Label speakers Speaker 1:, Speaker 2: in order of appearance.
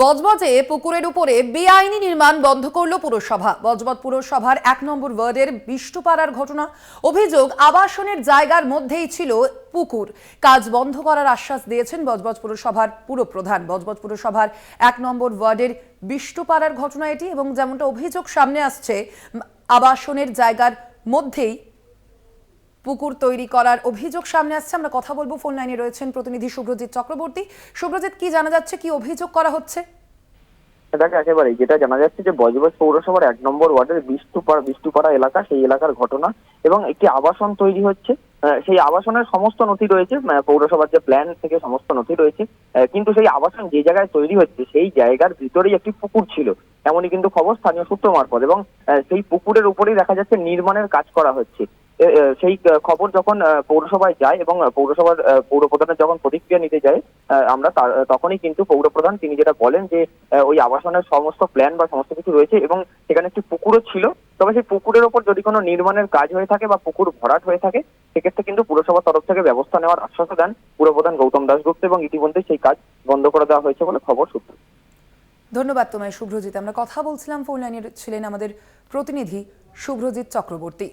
Speaker 1: বজবজে পুকুরের উপরে বেআইনি নির্মাণ বন্ধ করল পুরসভা। বজবজ পুরসভার এক নম্বর ওয়ার্ডের বিষ্টুপাড়ার ঘটনা। অভিযোগ, আবাসনের জায়গার মধ্যেই ছিল পুকুর। কাজ বন্ধ করার আশ্বাস দিয়েছেন বজবজ পুরসভার পুরপ্রধান। বজবজ পুরসভার এক নম্বর ওয়ার্ডের বিষ্টুপাড়ার ঘটনা এটি এবং যেমনটা অভিযোগ সামনে আসছে, আবাসনের জায়গার মধ্যেই পুকুর তৈরি করার অভিযোগ সামনে আসছে। আমরা কথা বলব। ফোন লাইনে রয়েছেন প্রতিনিধি শুভ্রজিৎ চক্রবর্তী। শুভ্রজিৎ কি জানা যাচ্ছে? কি অভিযোগ করা হচ্ছে?
Speaker 2: দেখো একেবারে যেটা জানা যাচ্ছে যে বজবজ পৌরসভার এক নম্বর ওয়ার্ডের বিষ্টুপাড়া বিষ্টুপাড়া এলাকা, সেই এলাকার ঘটনা এবং একটি আবাসন তৈরি হচ্ছে। সেই আবাসনের সমস্ত নথি রয়েছে। পৌরসভার যে প্ল্যান থেকে সমস্ত নথি রয়েছে। কিন্তু সেই আবাসন যে জায়গায় তৈরি হচ্ছে, সেই জায়গার ভিতরেই একটি পুকুর ছিল। এমনই কিন্তু খবর স্থানীয় সূত্র মারফত এবং সেই পুকুরের উপরেই দেখা যাচ্ছে নির্মাণের কাজ করা হচ্ছে। সেই খবর যখন পৌরসভায় যায় এবং পৌরসভার আহ, পৌরপ্রধানের যখন প্রতিক্রিয়া নিতে যায় আমরা তখনই কিন্তু পৌরপ্রধান তিনি যেটা বলেন যে ওই আবাসনের সমস্ত প্ল্যান বা সমস্ত কিছু রয়েছে এবং সেখানে একটি পুকুরও ছিল। তবে সেই পুকুরের ওপর যদি কোনো নির্মাণের কাজ হয়ে থাকে বা পুকুর ভরাট হয়ে থাকে সেক্ষেত্রে কিন্তু পুরসভার তরফ থেকে ব্যবস্থা নেওয়ার আশ্বাস দেন পুরপ্রধান গৌতম দাসগুপ্ত এবং ইতিমধ্যে সেই কাজ বন্ধ করে দেওয়া হয়েছে বলে খবর সূত্র।
Speaker 1: ধন্যবাদ তোমায় শুভ্রজিৎ আমরা কথা বলছিলাম ফোন লাইনে ছিলেন আমাদের প্রতিনিধি শুভ্রজিৎ চক্রবর্তী।